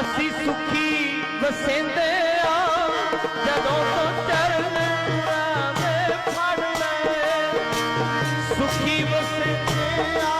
ਅਸੀਂ ਸੁਖੀ ਵਸਿੰਦੇ ਆ ਜਦੋਂ ਤੋਂ ਚਰਨ ਸੁਖੀ ਵਸੇਂਦੇ ਆ